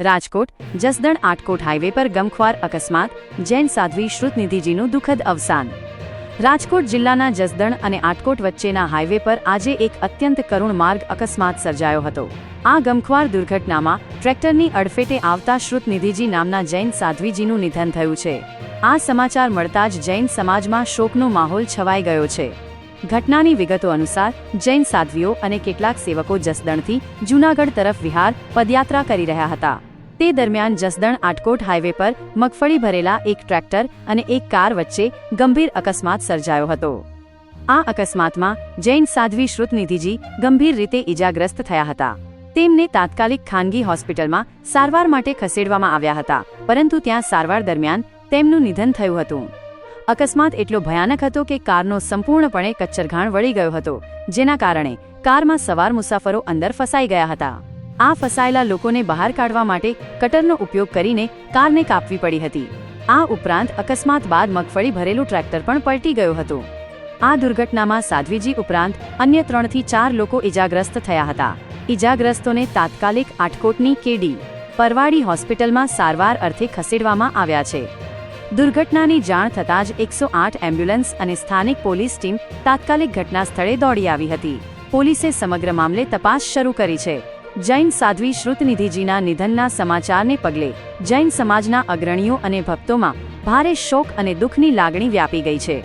Rajkot Jasdan Atkot highway પર ગમખ્વાર અકસ્માત, જૈન સાધ્વી શ્રુતનિધિજીનું દુઃખદ અવસાન. રાજકોટ જિલ્લાના જસદણ અને આટકોટ વચ્ચેના હાઈવે પર આજે એક અત્યંત કરુણ માર્ગ અકસ્માત સર્જાયો હતો. આ ગમખ્વાર દુર્ઘટનામાં ટ્રેક્ટરની અડફેટે આવતા શ્રુતનિધિજી નામના જૈન સાધ્વીજીનું નિધન થયું છે. આ સમાચાર મળતા જ જૈન સમાજમાં શોકનો માહોલ છવાઈ ગયો છે. ઘટનાની વિગતો અનુસાર, જૈન સાધ્વીઓ અને કેટલાક સેવકો જસદણથી જૂનાગઢ તરફ વિહાર પદયાત્રા કરી રહ્યા હતા. તે દરમિયાન જસદણ આટકોટ હાઈવે પર મગફળી ભરેલા એક ટ્રેક્ટર અને એક કાર વચ્ચે ગંભીર અકસ્માત સર્જાયો હતો. આ અકસ્માતમાં જૈન સાધ્વી શ્રુતનિધિજી ગંભીર રીતે ઈજાગ્રસ્ત થયા હતા. તેમને તાત્કાલિક ખાનગી હોસ્પિટલમાં સારવાર માટે ખસેડવામાં આવ્યા હતા, પરંતુ ત્યાં સારવાર દરમિયાન તેમનું નિધન થયું હતું. અકસ્માત એટલો ભયાનક હતો કે કારનો સંપૂર્ણપણે કચ્છરઘાણ વળી ગયો હતો, જેના કારણે કારમાં સવાર મુસાફરો અંદર ફસાઈ ગયા હતા. આ ફસાયેલા લોકોને બહાર કાઢવા માટે કટરનો ઉપયોગ કરીને કારને કાપવી પડી હતી. આ ઉપરાંત અકસ્માત બાદ મગફળી ભરેલું ટ્રેક્ટર પણ પલટી ગયું હતું. આ દુર્ઘટનામાં સાધ્વીજી ઉપરાંત અન્ય ત્રણથી ચાર લોકો ઇજાગ્રસ્ત થયા હતા. ઇજાગ્રસ્તોને તાત્કાલિક આટકોટની કેડી પરવાડી હોસ્પિટલમાં સારવાર અર્થે ખસેડવામાં આવ્યા છે. દુર્ઘટનાની જાણ થતાં જ એકસો આઠ એમ્બ્યુલન્સ અને સ્થાનિક પોલીસ ટીમ તાત્કાલિક ઘટના સ્થળે દોડી આવી હતી. પોલીસે સમગ્ર મામલે તપાસ શરૂ કરી છે. જૈન સાધ્વી શ્રુતનિધિજીના નિધનના સમાચારને પગલે જૈન સમાજના અગ્રણીઓ અને ભક્તોમાં ભારે શોક અને દુઃખની લાગણી વ્યાપી ગઈ છે.